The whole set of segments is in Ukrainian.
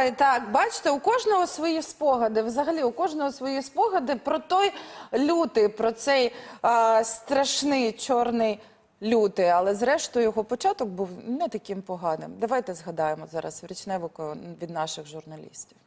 Ой, так, бачите, у кожного свої спогади. Взагалі, у кожного свої спогади про той лютий, про цей а, страшний чорний лютий. Але зрештою його початок був не таким поганим. Давайте згадаємо зараз річневику від наших журналістів.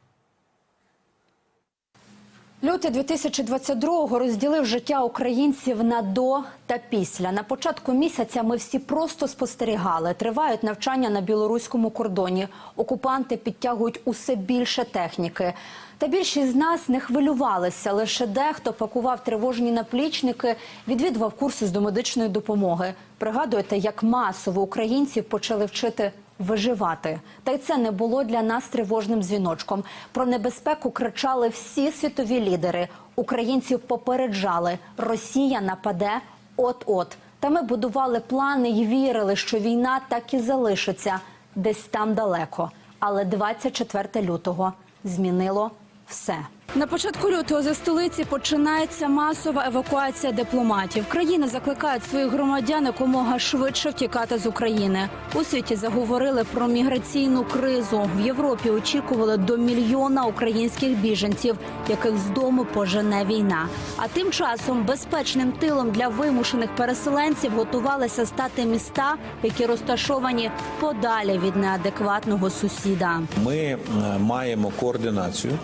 Лютий 2022-го розділив життя українців на до та після. На початку місяця ми всі просто спостерігали. Тривають навчання на білоруському кордоні. Окупанти підтягують усе більше техніки. Та більшість з нас не хвилювалися. Лише дехто пакував тривожні наплічники, відвідував курси з домедичної допомоги. Пригадуєте, як масово українців почали вчити виживати. Та й це не було для нас тривожним дзвіночком. Про небезпеку кричали всі світові лідери. Українців попереджали, Росія нападе от-от. Та ми будували плани і вірили, що війна так і залишиться десь там далеко. Але 24 лютого змінило все. На початку лютого за столиці починається масова евакуація дипломатів. Країни закликають своїх громадян якомога швидше втікати з України. У світі заговорили про міграційну кризу. В Європі очікували до мільйона українських біженців, яких з дому пожене війна. А тим часом безпечним тилом для вимушених переселенців готувалися стати міста, які розташовані подалі від неадекватного сусіда. Ми е, маємо координацію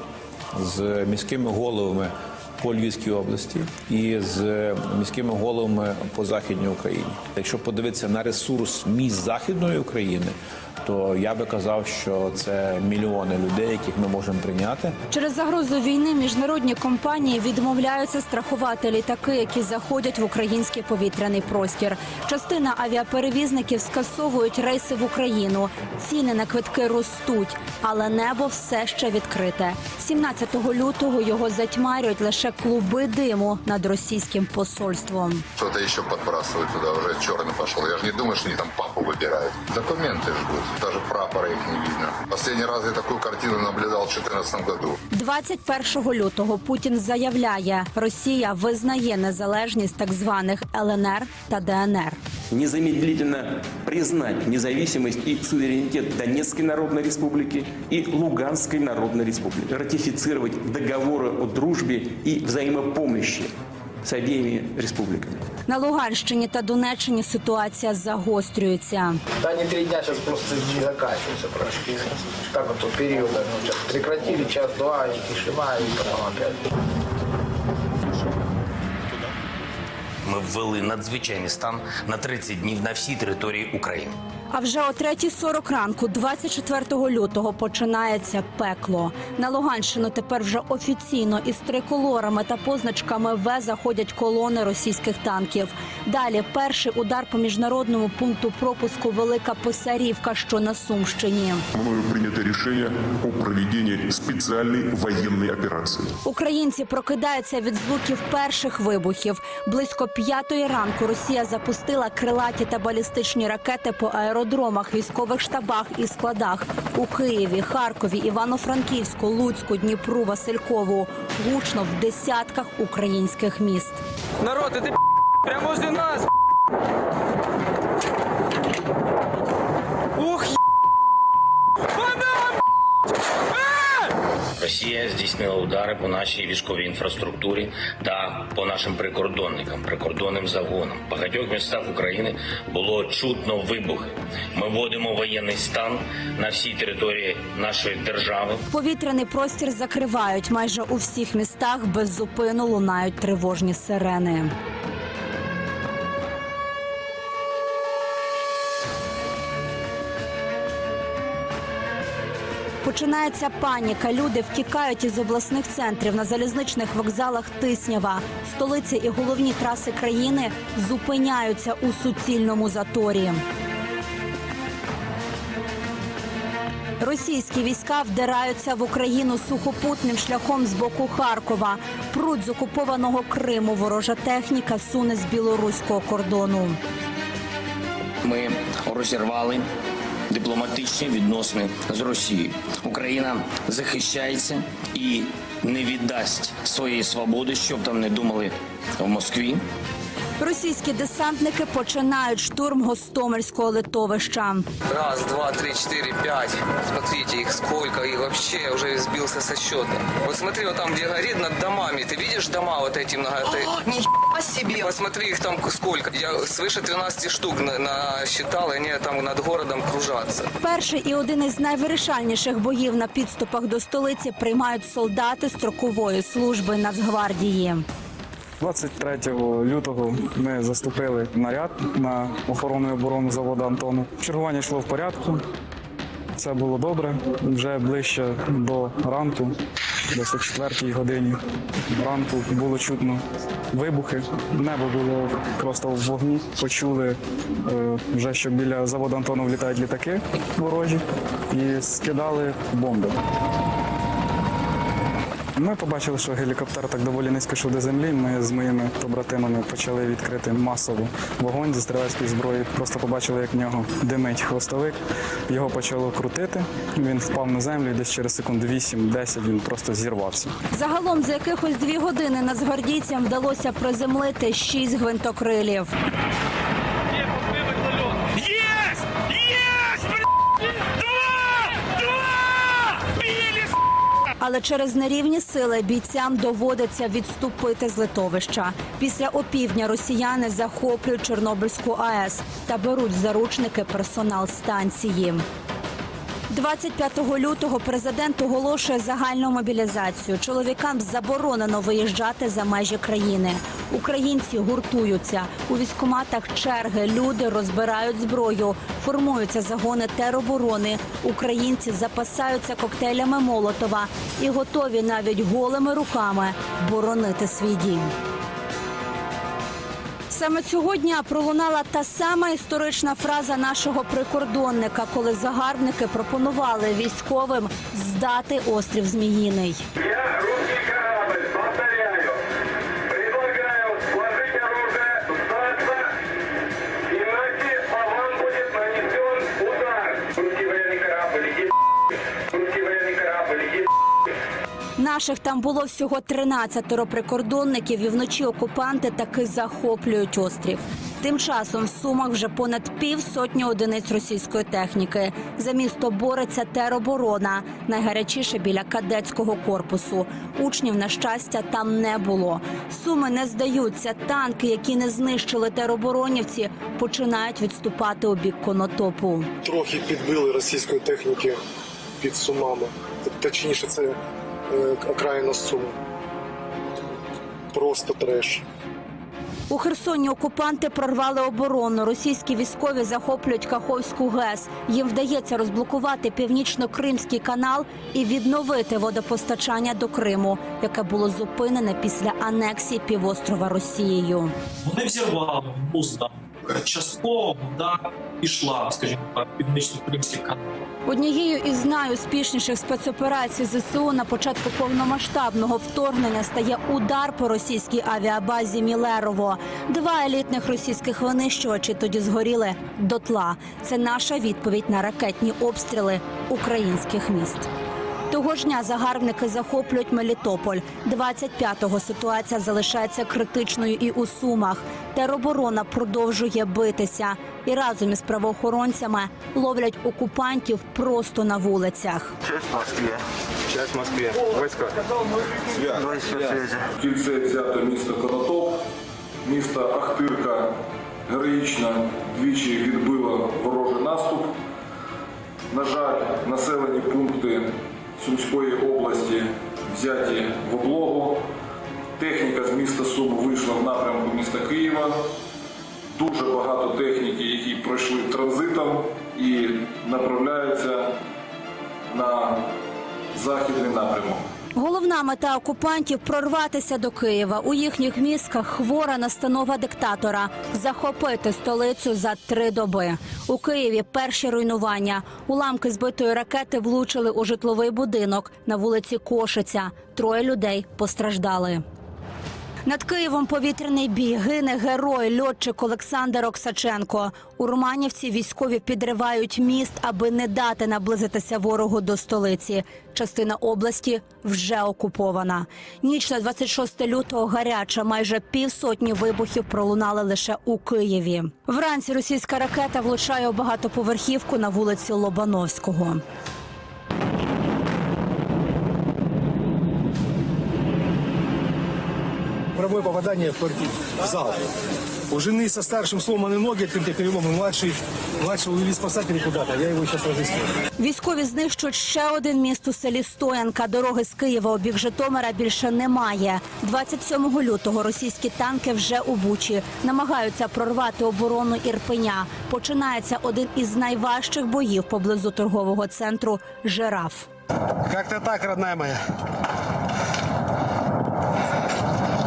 з міськими головами по Львівській області і з міськими головами по Західній Україні. Якщо подивитися на ресурс міст Західної України, то я би казав, що це мільйони людей, яких ми можемо прийняти. Через загрозу війни міжнародні компанії відмовляються страхувати літаки, які заходять в український повітряний простір. Частина авіаперевізників скасовують рейси в Україну. Ціни на квитки ростуть, але небо все ще відкрите. 17 лютого його затьмарюють лише клуби диму над російським посольством. Что-то еще подбрасывают туда, уже черный пошел. Я же не думаю, что они там папу выбирают. Документы ждут, даже прапора их не видно. Последний раз я такую картину наблюдал в 2014 году. 21 лютого Путін заявляє, Росія визнає незалежність так званих ЛНР та ДНР. незамедлительно признать независимость и суверенитет Донецкой Народной Республики и Луганской Народной Республики, ратифицировать договоры о дружбе и взаимопомощи с обеими республиками. На Луганщині та Донеччині ситуація загострюється. Да, они три дня сейчас просто не заканчиваются практически. Так вот вот периода. Ну, прекратили час-два, и тишина, и потом опять. Ми ввели надзвичайний стан на 30 днів на всій території України. А вже о 3.40 ранку, 24 лютого, починається пекло. На Луганщину тепер вже офіційно із триколорами та позначками В заходять колони російських танків. Далі перший удар по міжнародному пункту пропуску Велика Писарівка, що на Сумщині. Мною принято решение о проведении специальной военной операции. Українці прокидаються від звуків перших вибухів. Близько п'ятої ранку Росія запустила крилаті та балістичні ракети по аеродромах, військових штабах і складах у Києві, Харкові, Івано-Франківську, Луцьку, Дніпру, Василькову. Гучно в десятках українських міст. Народ, ти прямо зі нас. Ух, Росія здійснила удари по нашій військовій інфраструктурі та по нашим прикордонникам, прикордонним загонам. В багатьох містах України було чутно вибухи. Ми вводимо воєнний стан на всій території нашої держави. Повітряний простір закривають майже у всіх містах. Без зупину лунають тривожні сирени. Починається паніка. Люди втікають із обласних центрів на залізничних вокзалах Тиснява. Столиці і головні траси країни зупиняються у суцільному заторі. Російські війська вдираються в Україну сухопутним шляхом з боку Харкова. Пруть з окупованого Криму ворожа техніка суне з білоруського кордону. Ми розірвали дипломатичні відносини з Росією. Україна захищається і не віддасть своєї свободи, щоб там не думали в Москві. Російські десантники починають штурм Гостомельського литовища. Раз, два, три, четыре, пять. Смотрите, их сколько, и вообще я уже сбился со счета. Вот смотри, вот там, где горит над домами, ты видишь дома вот эти много? О, себе! Посмотри, их там сколько. Я свыше 13 штук на- насчитал, и они там над городом кружатся. Перший і один із найвирішальніших боїв на підступах до столиці приймають солдати строкової служби Нацгвардії. 23 лютого ми заступили наряд на охорону і оборону заводу Антону. Чергування йшло в порядку. Це було добре. Вже ближче до ранку, десь о 4 годині ранку було чутно вибухи. Небо було просто в вогні. Почули е, вже, що біля заводу Антонов літають літаки ворожі і скидали бомби. Ми побачили, що гелікоптер так доволі низько йшов до землі. Ми з моїми побратимами почали відкрити масово вогонь зі стрілецької зброї. Просто побачили, як в нього димить хвостовик. Його почало крутити. Він впав на землю і десь через секунд 8-10 він просто зірвався. Загалом за якихось дві години нацгвардійцям вдалося приземлити шість гвинтокрилів. Але через нерівні сили бійцям доводиться відступити з литовища. Після опівдня росіяни захоплюють Чорнобильську АЕС та беруть заручники персонал станції. 25 лютого президент оголошує загальну мобілізацію. Чоловікам заборонено виїжджати за межі країни. Українці гуртуються у військкоматах черги. Люди розбирають зброю, формуються загони тероборони. Українці запасаються коктейлями Молотова і готові навіть голими руками боронити свій дім. Саме цього дня пролунала та сама історична фраза нашого прикордонника, коли загарбники пропонували військовим здати острів Зміїний. Я Наших там було всього 13 прикордонників, і вночі окупанти таки захоплюють острів. Тим часом в Сумах вже понад півсотні одиниць російської техніки. За місто бореться тероборона. Найгарячіше біля кадетського корпусу. Учнів, на щастя, там не було. Суми не здаються. Танки, які не знищили тероборонівці, починають відступати у бік конотопу. Трохи підбили російської техніки під сумами. Точніше, це окраїна суми. Просто треш. У Херсоні окупанти прорвали оборону. Російські військові захоплюють Каховську ГЕС. Їм вдається розблокувати північно-кримський канал і відновити водопостачання до Криму, яке було зупинене після анексії півострова Росією. Вони взірвали музда. Частково вода пішла, скажімо так, північно-кримський канал. Однією із найуспішніших спецоперацій ЗСУ на початку повномасштабного вторгнення стає удар по російській авіабазі Мілерово. Два елітних російських винищувачі тоді згоріли дотла. Це наша відповідь на ракетні обстріли українських міст. Того ж дня загарбники захоплюють Мелітополь. 25-го ситуація залишається критичною і у Сумах. Тероборона продовжує битися. І разом із правоохоронцями ловлять окупантів просто на вулицях. Кільце взято місто Конотоп, місто Ахтирка. Героїчно двічі відбило ворожий наступ. На жаль, населені пункти Сумської області взяті в облогу. Техніка з міста Сум вийшла в напрямку міста Києва. Дуже багато техніки, які пройшли транзитом і направляються на західний напрямок. Головна мета окупантів прорватися до Києва. У їхніх мізках хвора настанова диктатора захопити столицю за три доби. У Києві перші руйнування. Уламки збитої ракети влучили у житловий будинок на вулиці Кошиця. Троє людей постраждали. Над Києвом повітряний бій гине герой льотчик Олександр Оксаченко. У Романівці військові підривають міст, аби не дати наблизитися ворогу до столиці. Частина області вже окупована. Ніч на 26 лютого гаряча. Майже півсотні вибухів пролунали лише у Києві. Вранці російська ракета влучає у багатоповерхівку на вулиці Лобановського. Прямое попадание в квартиру, в зал. У жены со старшим сломаны ноги, открытые переломы. Младший, младшего увели спасатели куда-то. Я его сейчас разыскиваю. Військові знищують ще один міст у селі Стоянка. Дороги з Києва у бік Житомира більше немає. 27 лютого російські танки вже у Бучі намагаються прорвати оборону Ірпеня. Починається один із найважчих боїв поблизу торгового центру Жираф. Как-то так, родная моя.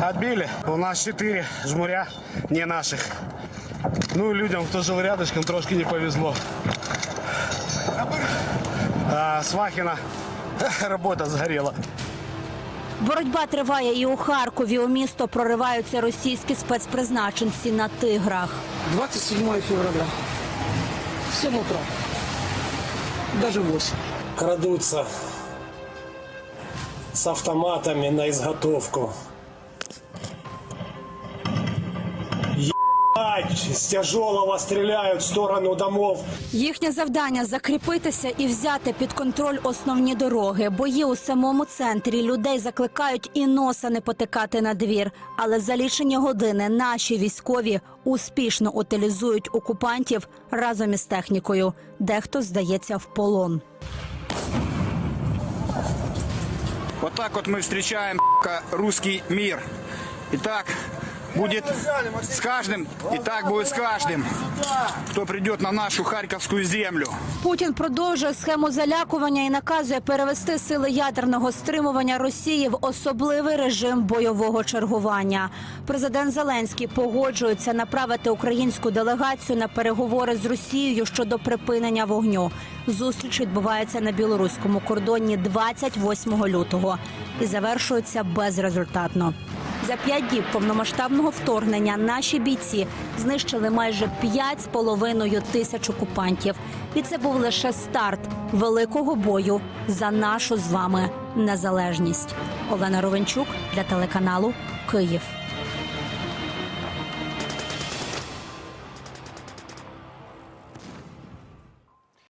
Отбили. У нас четыре жмуря, не наших. Ну, людям, кто жил рядышком, трошки не повезло. А, Свахина работа сгорела. Боротьба триває і у Харкові. У місто прориваються російські спецпризначенці на тиграх. 27 февраля. 7 утра. Даже 8. Крадутся с автоматами на изготовку. С тяжелого стреляют в сторону домов. Їхнє завдання закріпитися і взяти під контроль основні дороги. Бої у самому центрі людей закликають і носа не потикати на двір. Але за лічені години наші військові успішно утилізують окупантів разом із технікою. Дехто здається в полон. Вот так вот мы встречаем русский мир. И так будет с каждым, и так будет с каждым, кто придет на нашу Харьковскую землю. Путін продовжує схему залякування і наказує перевести сили ядерного стримування Росії в особливий режим бойового чергування. Президент Зеленський погоджується направити українську делегацію на переговори з Росією щодо припинення вогню. Зустріч відбувається на білоруському кордоні 28 лютого і завершується безрезультатно. За п'ять діб повномасштабного вторгнення наші бійці знищили майже 5,5 тисяч окупантів. І це був лише старт великого бою за нашу з вами незалежність. Олена Ровенчук для телеканалу Київ.